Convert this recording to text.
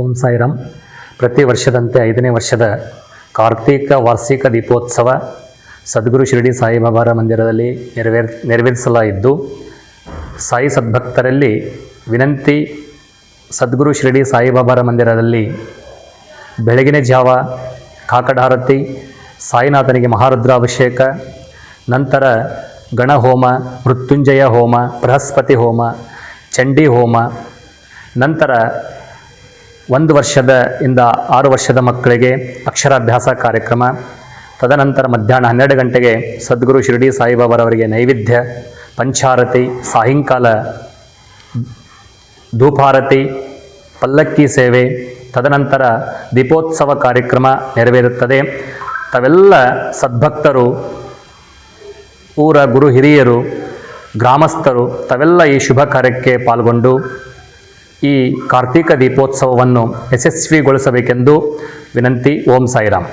ಓಂ ಸಾಯಿರಾಮ್. ಪ್ರತಿ ವರ್ಷದಂತೆ ಐದನೇ ವರ್ಷದ ಕಾರ್ತೀಕ ವಾರ್ಷಿಕ ದೀಪೋತ್ಸವ ಸದ್ಗುರು ಶಿರಡಿ ಸಾಯಿಬಾಬಾರ ಮಂದಿರದಲ್ಲಿ ನೆರವೇರ್ ನೆರವೇರಿಸಲಾಗಿದ್ದು ಸಾಯಿ ಸದ್ಭಕ್ತರಲ್ಲಿ ವಿನಂತಿ ಸದ್ಗುರು ಶಿರಡಿ ಸಾಯಿಬಾಬಾರ ಮಂದಿರದಲ್ಲಿ ಬೆಳಗಿನ ಜಾವ, ಕಾಕಡಾರತಿ, ಸಾಯಿನಾಥನಿಗೆ ಮಹಾರುದ್ರಾಭಿಷೇಕ, ನಂತರ ಗಣಹೋಮ, ಮೃತ್ಯುಂಜಯ ಹೋಮ, ಬೃಹಸ್ಪತಿ ಹೋಮ, ಚಂಡಿ ಹೋಮ, ನಂತರ ಒಂದು ವರ್ಷದ ಇಂದ ಆರು ವರ್ಷದ ಮಕ್ಕಳಿಗೆ ಅಕ್ಷರಾಭ್ಯಾಸ ಕಾರ್ಯಕ್ರಮ. ತದನಂತರ ಮಧ್ಯಾಹ್ನ ಹನ್ನೆರಡು ಗಂಟೆಗೆ ಸದ್ಗುರು ಶಿರಡಿ ಸಾಯಿಬಾಬಾರವರಿಗೆ ನೈವೇದ್ಯ, ಪಂಚಾರತಿ, ಸಾಯಂಕಾಲ, ಧೂಪಾರತಿ, ಪಲ್ಲಕ್ಕಿ ಸೇವೆ, ತದನಂತರ ದೀಪೋತ್ಸವ ಕಾರ್ಯಕ್ರಮ ನೆರವೇರುತ್ತದೆ. ತಾವೆಲ್ಲ ಸದ್ಭಕ್ತರು, ಊರ ಗುರು ಹಿರಿಯರು, ಗ್ರಾಮಸ್ಥರು, ತಾವೆಲ್ಲ ಈ ಶುಭ ಕಾರ್ಯಕ್ಕೆ ಪಾಲ್ಗೊಂಡು ಈ ಕಾರ್ತೀಕ ದೀಪೋತ್ಸವವನ್ನು ಯಶಸ್ವಿಗೊಳಿಸಬೇಕೆಂದು ವಿನಂತಿ ಓಂ ಸಾಯಿರಾಮ್.